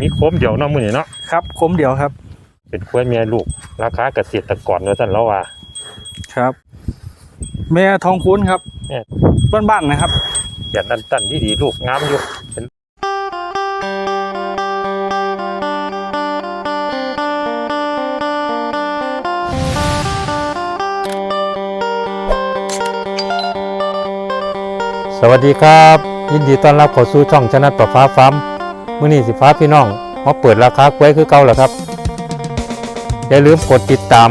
มีโคมเดียวเนาะมื้อนี้เนาะครับคมเดียวครับเป็นควายเมียลูก ราคาเกษตรกรว่าซั่นแล้วว่าครับ แม่ทองคุ้นครับแม่บ้านๆนะครับแก่นดันตันดีๆลูกงามอยู่เป็นสวัสดีครับ ยินดีต้อนรับเข้าสู่ช่องชนะต่อฟ้าฟ้า มื้อนี้สิฟ้าพี่น้องมาเปิดราคากล้วยคือเก่าแล้วครับ อย่าลืมกดติดตาม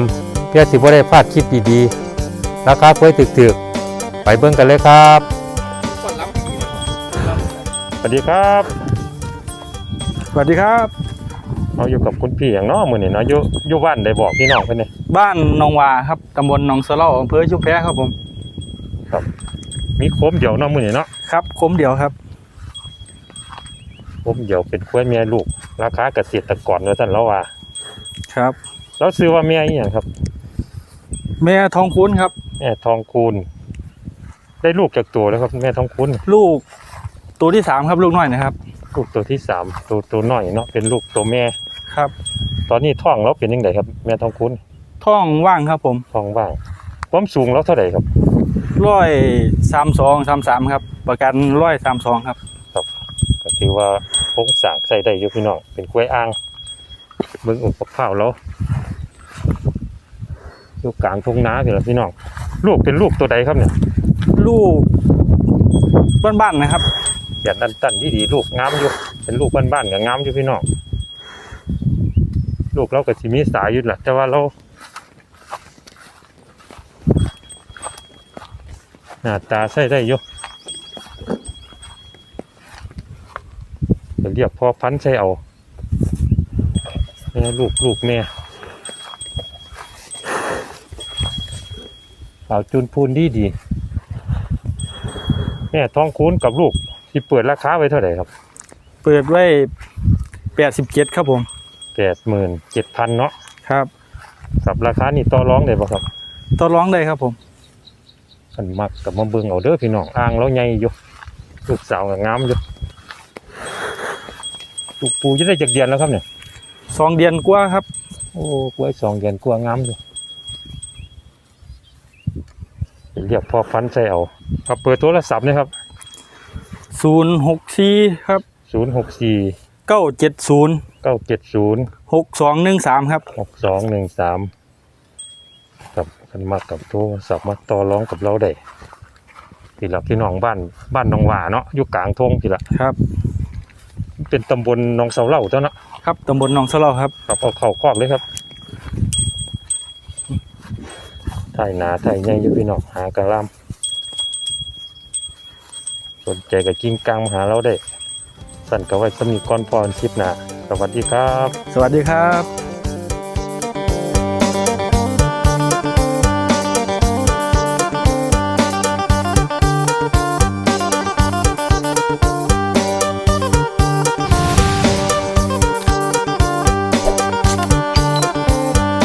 เพื่อสิบ่ได้พลาดคลิปดีๆ ราคากล้วยถึกๆ ไปเบิ่งกันเลยครับ สวัสดีครับ สวัสดีครับ เราอยู่กับคุณพี่อย่างเน้อมื้อนี้เนาะอยู่อยู่บ้านได้บอกพี่น้องเพิ่นนี่บ้านหนองวาครับตำบลหนองสะเล่าอำเภอชุมแพครับผม มีโคมเดียวเนาะมื้อนี้เนาะครับคมเดียวครับโค มเดียวเป็นควายเมียลูก ราคาเกษตรกรว่าซั่นแล้วว่าครับ แล้วซื้อว่าเมียอีหยังครับ แม่ทองคุ้นครับ แม่ทองคูณได้ลูกจากตัวแล้วครับ แม่ทองคูณลูกตัวที่สามครับลูกน้อยนะครับ ลูกตัวที่สามตัวตัวน้อยเนาะเป็นลูกตัวแม่ ครับ ตอนนี้ท้องแล้วเป็นยังไงครับ แม่ทองคูณท้องว่างครับผมท้องว่างความสูงแล้วเท่าไหร่ครับร้อยสามสองสามสามครับ ประกันร้อยสามสองครับก็ ถือว่าโครงสร้างใส่ได้อยู่พี่น้องเป็นกล้วยอ่างเบิ่งอุปกรณ์แล้วอยู่กลางทุ่งนาพี่ล่ะพี่น้องลูกเป็นลูกตัวใดครับเนี่ยลูกบ้านๆนะครับอย่าดันตันดีดีๆลูกงามอยู่เป็นลูกบ้านๆกับงามอยู่พี่น้องลูกเราก็สิมีสายอยู่แหละแต่ว่าเราหน้าตาใส่ได้อยู่ รียกพอพันธุ์ใส่เอาแม่ลูกลูกแม่สาวจูนพูนดีดีๆแม่ท้องคูนกับลูกที่เปิดราคาไว้เท่าไหร่ครับ เปิดไว้แปดสิบเจ็ดครับผมแปดหมื่นเจ็ดพันเนาะครับกับราคานี่ต่อร้องได้ป่ะครับต่อร้องได้ครับผมกันมักกับมาเบิ่งเอาเด้อพี่น้องอ่างแล้วใหญ่อยู่ลูกสาวก็งามอยู่ ลูกปูจะได้จากเดือนแล้วครับเนี่ยสองเดือนกว่าครับ โอ้กล้วยสองเดือนกว่างามอยู่เป็นเรียกพ่อพันธุ์ใส่เอาครับเปิดโทรศัพท์นะครับศูนย์หกสี่ครับศูนย์หกสี่เก้าเจ็ดศูนย์เก้าเจ็ดศูนย์หกสองหนึ่งสามครับหกสองหนึ่งสามกับกันมากับโทรศัพท์มาต่อร้องกับเราได้พี่ละพี่น้องบ้านบ้านหนองหว่าเนาะอยู่กลางทงพี่ละครับ เป็นตำบลหนองเสาเหล่าเจ้าเนาะครับตำบลหนองสะเล่าครับครับเอาเข่าคอกเลยครับถ่ายหนาถ่ายใหญ่อยู่พี่น้องหากระลำสนใจกับกิ้งกังมาหาเราได้ สั่นกับไว้สมีก้อนพรคลิปหนาสวัสดีครับ สวัสดีครับ